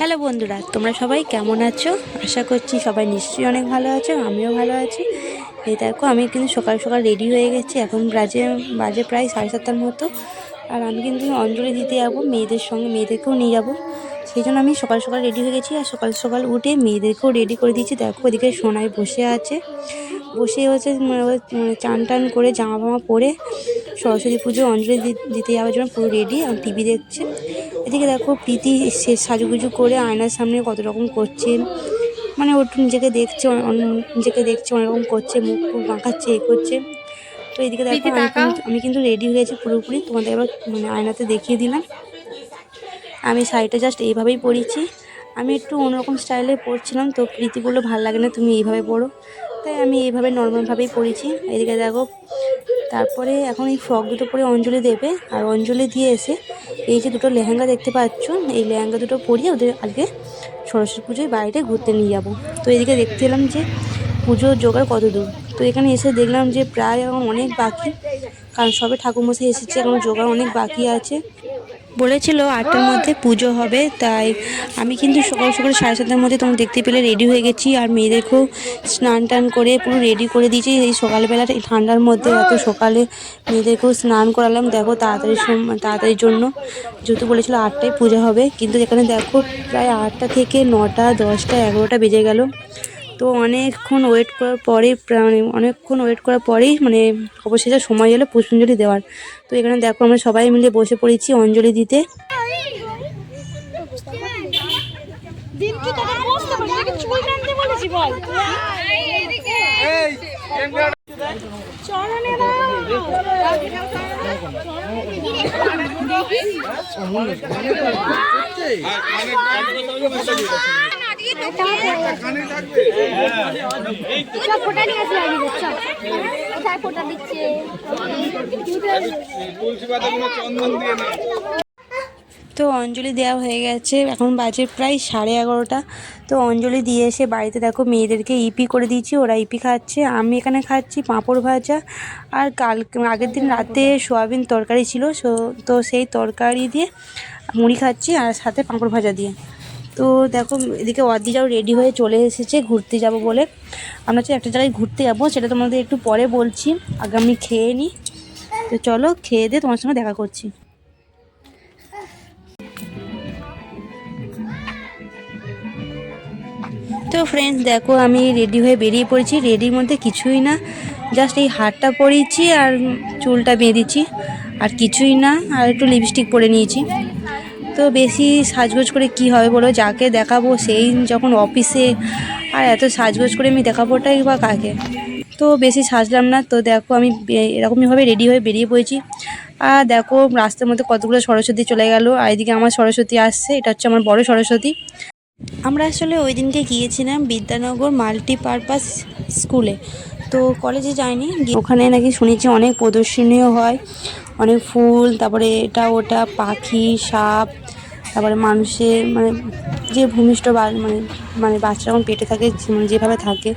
Hello বন্ধুরা, তোমরা সবাই কেমন আছো? আশা করছি সবাই নিশ্চয়ই অনেক ভালো আছো, আমিও ভালো আছি। এই দেখো, আমি কিন্তু সকাল সকাল রেডি হয়ে গেছি, এখন বাজে বাজে প্রায় সাড়ে সাতটার মতো। আর আমি কিন্তু অঞ্জলি দিতে যাব, মেয়েদের সঙ্গে, মেয়েদেরকেও নিয়ে যাব। সেই জন্য আমি সকাল সকাল রেডি হয়ে গেছি, আর সকাল সকাল উঠে মেয়েদেরকেও রেডি করে দিয়েছি। দেখো ওদিকে সোনায় বসে আছে। বসে হচ্ছে মানে চান টান করে জামা ফামা পরে সরস্বতী পুজো, অঞ্জলি দিতে যাওয়ার জন্য পুরো রেডি আর টিভি দেখছে। এদিকে দেখো প্রীতি সে সাজুগুজু করে আয়নার সামনে কত রকম করছে। মানে ওর নিজেকে দেখছে নিজেকে দেখছে অনেক রকম করছে মুখ ফুখ বাঁকাচ্ছে এ করছে। তো এদিকে দেখো আমি কিন্তু- রেডি হয়ে গেছি পুরোপুরি। তোমাদের এবার মানে আয়নাতে দেখিয়ে দিলাম। আমি শাড়িটা জাস্ট এইভাবেই পরেছি। আমি একটু অন্যরকম স্টাইলে পরছিলাম তো প্রীতি বলল ভালো লাগে না তুমি এইভাবে পরো। তাই আমি এইভাবে নর্মালভাবেই পরেছি এদিকে দেখো, তারপরে এখন এই ফ্রক দুটো পরে অঞ্জলি দেবে, আর অঞ্জলি দিয়ে এসে এই যে দুটো লেহেঙ্গা দেখতে পাচ্ছ, এই লেহেঙ্গা দুটো পরিয়ে ওদের আজকে সরস্বতী পুজোয় বাইরে ঘুরতে নিয়ে যাব। তো এদিকে দেখতে এলাম যে পুজোর জোগাড় কত দূর। তো এখানে এসে দেখলাম যে প্রায় এখন অনেক বাকি, কারণ সবে ঠাকুরমশাই এসেছে, এখন জোগাড় অনেক বাকি আছে। বলেছিল আটটার মধ্যে পুজো হবে, তাই আমি কিন্তু সকাল সকাল সাড়ে সাতটার মধ্যে তোমরা দেখতে পেলে রেডি হয়ে গেছি। আর মেয়েদেরকেও স্নান টান করে পুরো রেডি করে দিয়েছি। এই সকালবেলা এই ঠান্ডার মধ্যে এত সকালে মেয়েদেরকেও স্নান করালাম। দেখো তাড়াতাড়ি তাড়াতাড়ির জন্য। যেহেতু বলেছিল আটটায় পুজো হবে, কিন্তু এখানে দেখো প্রায় আটটা থেকে নটা, দশটা, এগারোটা বেজে গেল। তো অনেকক্ষণ ওয়েট করার পরেই প্রা- মানে অনেকক্ষণ ওয়েট করার পরেই মানে অবশেষে সময় এলো পুষ্পাঞ্জলি দেওয়ার। তো এখানে দেখো আমরা সবাই মিলে বসে পড়েছি অঞ্জলি দিতে। চরণে তো অঞ্জলি দেওয়া হয়ে গেছে। এখন বাজে প্রায় সাড়ে এগারোটা। তো অঞ্জলি দিয়ে এসে বাড়িতে দেখো মেয়েদেরকে ইপি করে দিয়েছি, ওরা ইপি খাচ্ছে। আমি এখানে খাচ্ছি পাঁপড় ভাজা। আর কাল আগের দিন রাতে সোয়াবিন তরকারি ছিল তো সেই তরকারি দিয়ে মুড়ি খাচ্ছি আর সাথে পাঁপড় ভাজা দিয়ে। তো দেখো, এদিকে অর্দিজাও রেডি হয়ে চলে এসেছে, ঘুরতে যাব বলে। আমরা হচ্ছে একটা জায়গায় ঘুরতে যাব, সেটা তোমাদের একটু পরে বলছি। আগে আমি খেয়ে নিই তো চলো, খেয়ে দিয়ে তোমার সঙ্গে দেখা করছি। তো ফ্রেন্ডস দেখো, আমি রেডি হয়ে বেরিয়ে পড়েছি। রেডির মধ্যে কিছুই না। জাস্ট এই হারটা পরিয়েছি আর চুলটা বেঁধেছি। আর কিছুই না। আর একটু লিপস্টিক পরে নিয়েছি। তো বেশি সাজগোজ করে কি হবে বলো? যাকে দেখাবো সেই যখন অফিসে আর এত সাজগোজ করে আমি দেখাবোটাই বা কাকে? তো বেশি সাজলাম না। তো দেখো আমি এরকমইভাবে রেডি হয়ে বেরিয়ে পড়েছি। আর দেখো রাস্তার মধ্যে কতগুলো সরস্বতী চলে গেল। আর এদিকে আমার সরস্বতী আসছে। এটা হচ্ছে আমার বড় সরস্বতী। আমরা আসলে ওই দিনকে গিয়েছিলাম বিদ্যানগর মাল্টিপারপাস স্কুলে। তো কলেজে যাইনি। ওখানে নাকি শুনেছি অনেক প্রদর্শনীয় হয়। অনেক ফুল, তারপরে এটা ওটা, পাখি, সাপ তারপরে মানুষের মানে যে ভূমিষ্ঠ বা- মানে মানে বাচ্চা যখন পেটে থাকে মানে যেভাবে থাকে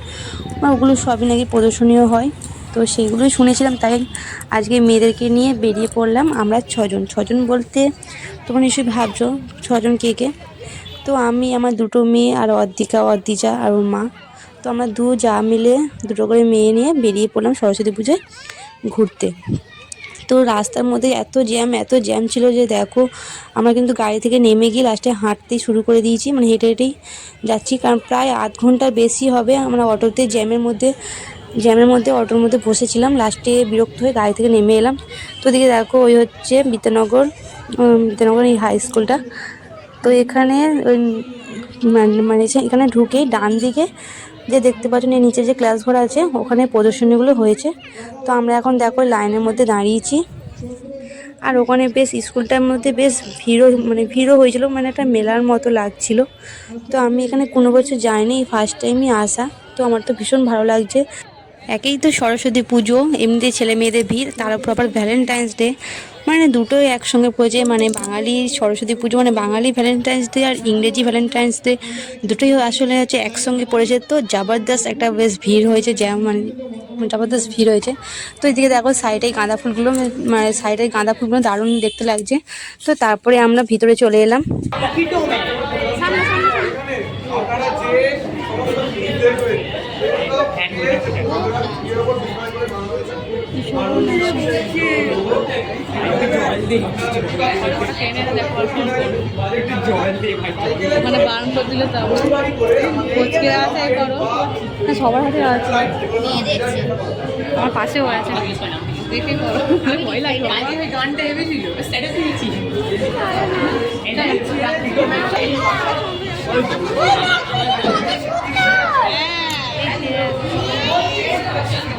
মানে ওগুলো সবই নাকি প্রদর্শনীয় হয়। তো সেইগুলোই শুনেছিলাম, তাই আজকে মেয়েদেরকে নিয়ে বেরিয়ে পড়লাম আমরা ছজন। ছজন বলতে তোমরা নিশ্চয়ই ভাবছ ছজন কে কে? তো আমি, আমার দুটো মেয়ে আর অর্দিকা অর্দিজা আর ওর মা। তো আমরা দু যা মিলে দুটো করে মেয়ে নিয়ে বেরিয়ে পড়লাম সরস্বতী পুজোয় ঘুরতে। তো রাস্তার মধ্যে এত জ্যাম এত জ্যাম ছিল যে দেখো, আমরা কিন্তু গাড়ি থেকে নেমে গিয়ে লাস্টে হাঁটতেই শুরু করে দিয়েছি মানে হেঁটে হেঁটেই যাচ্ছি। কারণ প্রায় আধ ঘণ্টার বেশি হবে আমরা অটোতে জ্যামের মধ্যে জ্যামের মধ্যে, অটোর মধ্যে বসেছিলাম। লাস্টে বিরক্ত হয়ে গাড়ি থেকে নেমে এলাম। তো দিকে দেখো, ওই হচ্ছে বিদ্যানগর বিদ্যানগর এই হাই স্কুলটা তো এখানে ওই, মানে- মানে এখানে ঢুকে ডান দিকে যে দেখতে পাচ্ছেন এই নিচে যে ক্লাস ঘর আছে, ওখানে প্রদর্শনীগুলো হয়েছে। তো আমরা এখন দেখো লাইনের মধ্যে দাঁড়িয়েছি। আর ওখানে বেশ স্কুলটার মধ্যে বেশ ভিড়ও মানে ভিড়ও হয়েছিল মানে একটা মেলার মতো লাগছিল। তো আমি এখানে কোনো বছর যাইনি ফার্স্ট টাইমই আসা। তো আমার তো ভীষণ ভালো লাগছে। একেই তো সরস্বতী পুজো, এমনিতে ছেলে মেয়েদের ভিড়, তার উপর আবার ভ্যালেন্টাইন্স ডে মানে দুটোই একসঙ্গে পড়েছে মানে বাঙালি সরস্বতী পুজো মানে বাঙালি ভ্যালেন্টাইন্স ডে আর ইংরেজি ভ্যালেন্টাইন্স ডে দুটোই আসলে হচ্ছে একসঙ্গে পড়েছে তো জবরদস্ত একটা বেশ ভিড় হয়েছে, জ্যাম মানে জবরদস্ত ভিড় হয়েছে। তো এদিকে দেখো সাইডে গাঁদা ফুলগুলো মানে সাইডে গাঁদা ফুলগুলো দারুণ দেখতে লাগছে। তো তারপরে আমরা ভিতরে চলে এলাম সামনে সামনে মানে বারণ করে দিলে তো কোচকে আছে এই করো। না সবার হাতে আছে। আমার পাশেও আছে। দেখে করো। ভয়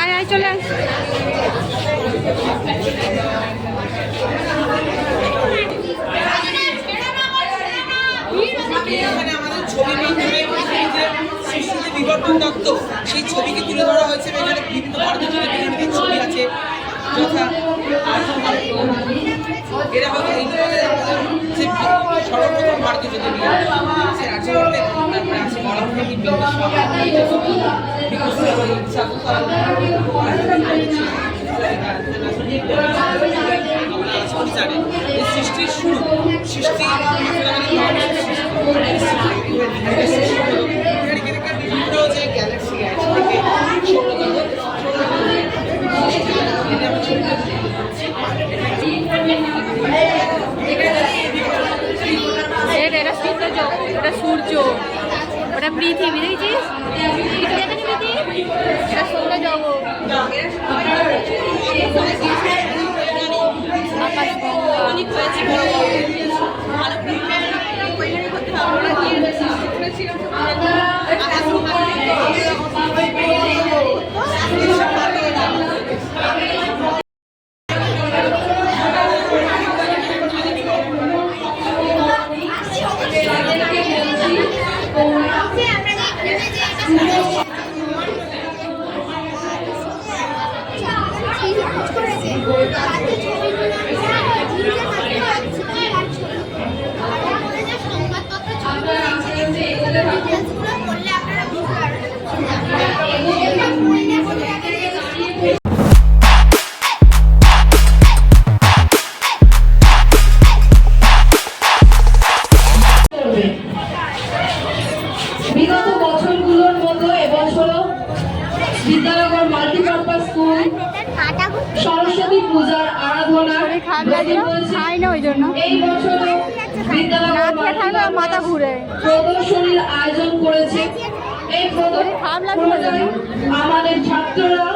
আয় আয়, চলে আয়। শিশুদের বিবর্তন তত্ত্ব, সেই ছবিকে তুলে ধরা হয়েছে, এখানে বিভিন্ন ভারতীয় ছবি আছে। এরা হলো এই সর্বপ্রথম ভারতীয় জ্যোতির্বিজ্ঞানী সে রাজবর্মন তারপরে আছে সৃষ্টির শুরু সৃষ্টি বিভিন্ন যে গ্যালাক্সি আছে থেকে সৌরজগৎ এটা এটা সূর্য এটা সূর্য ওটা পৃথিবী। দেখেছিস এটা সৌর জগৎ। আকাশ মতো এবছরও বিদ্যানগর স্কুল, সরস্বতী পূজার আরাধনা এই আমার মাথা ঘুরে প্রদর্শনীর আয়োজন করেছে। এই? আমাদের ছাত্ররা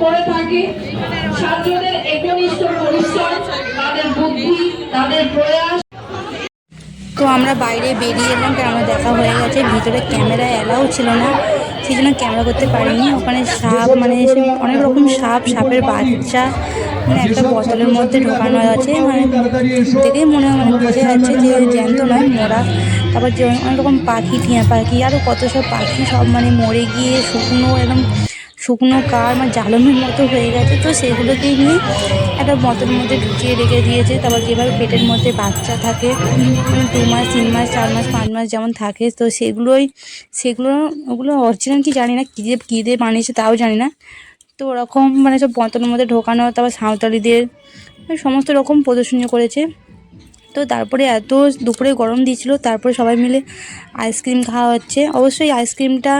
করে থাকে। ছাত্রদের একনিষ্ঠ পরিশ্রম তাদের বুদ্ধি, তাদের প্রয়াস। তো আমরা বাইরে বেরিয়ে এলাম ক্যামেরা দেখা হয়ে গেছে, ভিতরে ক্যামেরা অ্যালাউ ছিল না। সেই জন্য ক্যামেরা করতে পারিনি। ওখানে সাপ মানে অনেক রকম সাপ, সাপের বাচ্চা মানে একটা বোতলের মধ্যে ঢোকানো আছে। মানে দেখেই মনে হয় বোঝা যাচ্ছে যে জ্যান্ত নয়, মোরা। তারপর যে অনেক রকম পাখি, টিয়া পাখি আরও কত সব পাখি সব মানে মরে গিয়ে শুকনো, একদম শুকনো কার মানে জ্বালানোর মতো হয়ে গেছে, তো সেগুলোকে নিয়ে একটা বোতলের মধ্যে ঢুকিয়ে রেখে দিয়েছে। তারপর যেভাবে পেটের মধ্যে বাচ্চা থাকে, দু মাস, তিন মাস, চার মাস, পাঁচ মাস যেমন থাকে, তো সেগুলোই, সেগুলো, ওগুলো অরিজিনাল কি জানি না, কী দিয়ে কী দিয়ে বানিয়েছে তাও জানি না। তো ওরকম মানে সব বোতলের মধ্যে ঢোকানো, তারপর সাঁওতালিদের সমস্ত রকম প্রদর্শনী করেছে। তো তারপরে এত দুপুরে গরম দিয়েছিল, তারপরে সবাই মিলে আইসক্রিম খাওয়া হচ্ছে। অবশ্যই আইসক্রিমটা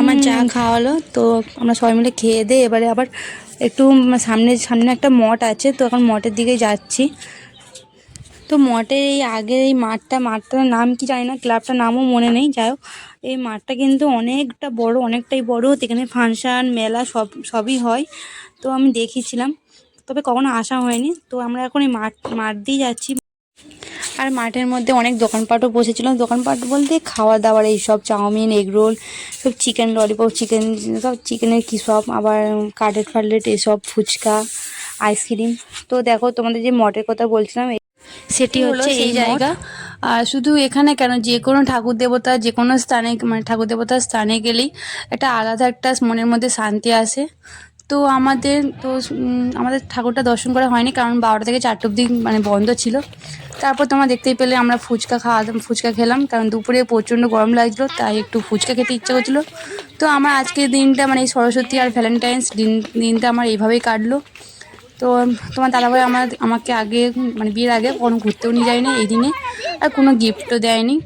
আমার যা খাওয়ালো তো আমরা সবাই মিলে খেয়ে দিয়ে এবারে আবার একটু সামনে সামনে একটা মঠ আছে তো এখন মঠের দিকে যাচ্ছি। তো মঠের এই আগের এই মাঠটা মাঠটার নাম কি জানি না ক্লাবটার নামও মনে নেই যাই হোক। এই মাঠটা কিন্তু অনেকটা বড় অনেকটাই বড় তো এখানে ফাংশান মেলা সব সবই হয়। তো আমি দেখিয়েছিলাম তবে কখনো আসা হয়নি। তো আমরা এখন এই মাঠ মাঠ দিয়ে যাচ্ছি। আর মাঠের মধ্যে অনেক দোকানপাটও বসেছিল দোকানপাট বলতে খাওয়া দাওয়ার এইসব চাউমিন এগরোল সব চিকেন ললিপপ চিকেন সব চিকেনের কী সব আবার কাটলেট ফাটলেট এসব ফুচকা আইসক্রিম তো দেখো তোমাদের যে মঠের কথা বলছিলাম সেটি হচ্ছে এই জায়গা। আর শুধু এখানে কেন যে কোনো ঠাকুর দেবতা যে কোনো স্থানে মানে ঠাকুর দেবতার স্থানে গেলেই একটা আলাদা একটা মনের মধ্যে শান্তি আসে। তো আমাদের তো আমাদের ঠাকুরটা দর্শন করা হয়নি কারণ বারোটা থেকে চারটে অবধি মানে বন্ধ ছিল। তারপর তোমরা দেখতেই পেলে আমরা ফুচকা খাওয়া ফুচকা খেলাম, কারণ দুপুরে প্রচণ্ড গরম লাগছিল, তাই একটু ফুচকা খেতে ইচ্ছা করছিল। তো আমার আজকের দিনটা মানে এই সরস্বতী আর ভ্যালেন্টাইন্স দিন, দিনটা আমার এইভাবেই কাটলো। তো তোমার দাদাভাই আমার, আমাকে আগে মানে বিয়ের আগে কোনো ঘুরতেও নিয়ে যায়নি এই দিনে, আর কোনো গিফটও দেয়নি।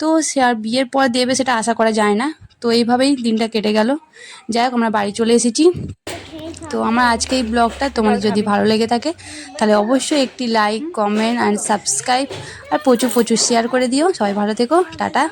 তো সে আর বিয়ের পর দেবে সেটা আশা করা যায় না। তো এইভাবেই দিনটা কেটে গেল। যাই হোক, আমরা বাড়ি চলে এসেছি। তো আমার আজকে এই ব্লগটা তোমার যদি ভালো লেগে থাকে তাহলে অবশ্যই একটি লাইক কমেন্ট অ্যান্ড সাবস্ক্রাইব আর প্রচুর প্রচুর শেয়ার করে দিও। সবাই ভালো থেকো। টাটা।